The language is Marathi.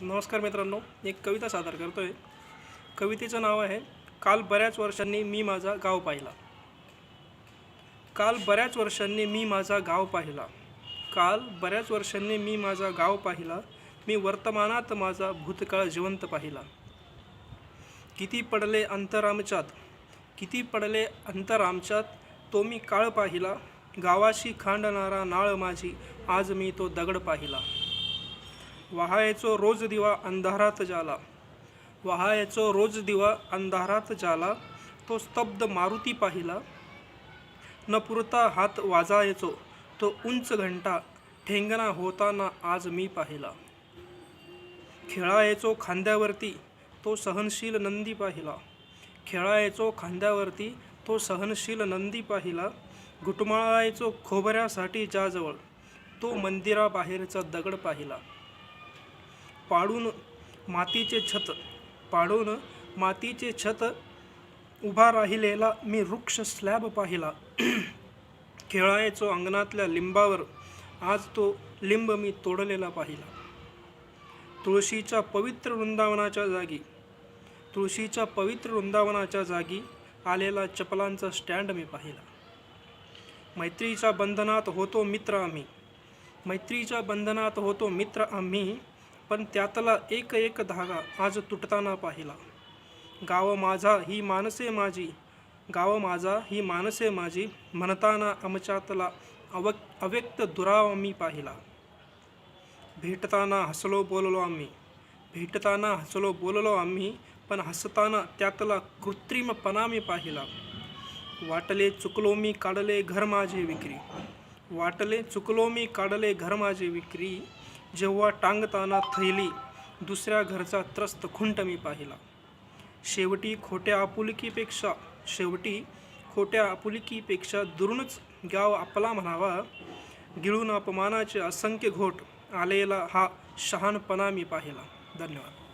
नमस्कार मित्रांनो एक कविता सादर करतो आहे कवितेचं नाव आहे काल बऱ्याच वर्षांनी मी माझा गाव पाहिला. काल बऱ्याच वर्षांनी मी माझा गाव पाहिला. काल बऱ्याच वर्षांनी मी माझा गाव पाहिला. मी वर्तमानात माझा भूतकाळ जिवंत पाहिला. किती पडले अंतर आमच्यात किती पडले अंतर आमच्यात तो मी काळ पाहिला. गावाशी खांडणारा नाळ माझी आज मी तो दगड पाहिला. वहायचो रोज दिवा अंधारात जाला. वहायचो रोज दिवा अंधारात जाला तो स्तब्ध मारुती पाहिला. न पुरता हात वाजायचो तो उंच घंटा ठेंगणा होताना आज मी पाहिला. खेळायचो खांद्यावरती तो सहनशील नंदी पाहिला. खेळायचो खांद्यावरती तो सहनशील नंदी पाहिला. घुटमाळायचो खोबऱ्यासाठी ज्याजवळ तो मंदिराबाहेरचा दगड पाहिला. पाडून मातीचे छत पाडून मातीचे छत उभा राहिलेला मी वृक्ष स्लॅब पाहिला. खेळायचो अंगणातल्या लिंबावर आज तो लिंब मी तोडलेला पाहिला. तुळशीच्या पवित्र वृंदावनाच्या जागी तुळशीच्या पवित्र वृंदावनाच्या जागी आलेला चपलांचा स्टँड मी पाहिला. मैत्रीच्या बंधनात होतो मित्र आम्ही. मैत्रीच्या बंधनात होतो मित्र आम्ही. पण त्यातला एक एक धागा आज तुटताना पाहिला. गाव माझा ही माणसे माझी गाव माझा ही माणसे माझी म्हणताना आमच्यातला अव अव्यक्त दुराव मी पाहिला. भेटताना हसलो बोललो आम्ही भेटताना हसलो बोललो आम्ही पण हसताना त्यातला कृत्रिमपणा मी पाहिला. वाटले चुकलो मी काढले घर माझे विक्री. वाटले चुकलो मी काढले घर माझे विक्री. जेव्हा टांगताना थैली दुसऱ्या घरचा त्रस्त खुंट मी पाहिला. शेवटी खोट्या आपुलकीपेक्षा शेवटी खोट्या आपुलकीपेक्षा दुरूनच गाव आपला म्हणावा गिळून अपमानाचे असंख्य घोट आलेला हा शहाणपणा मी पाहिला. धन्यवाद.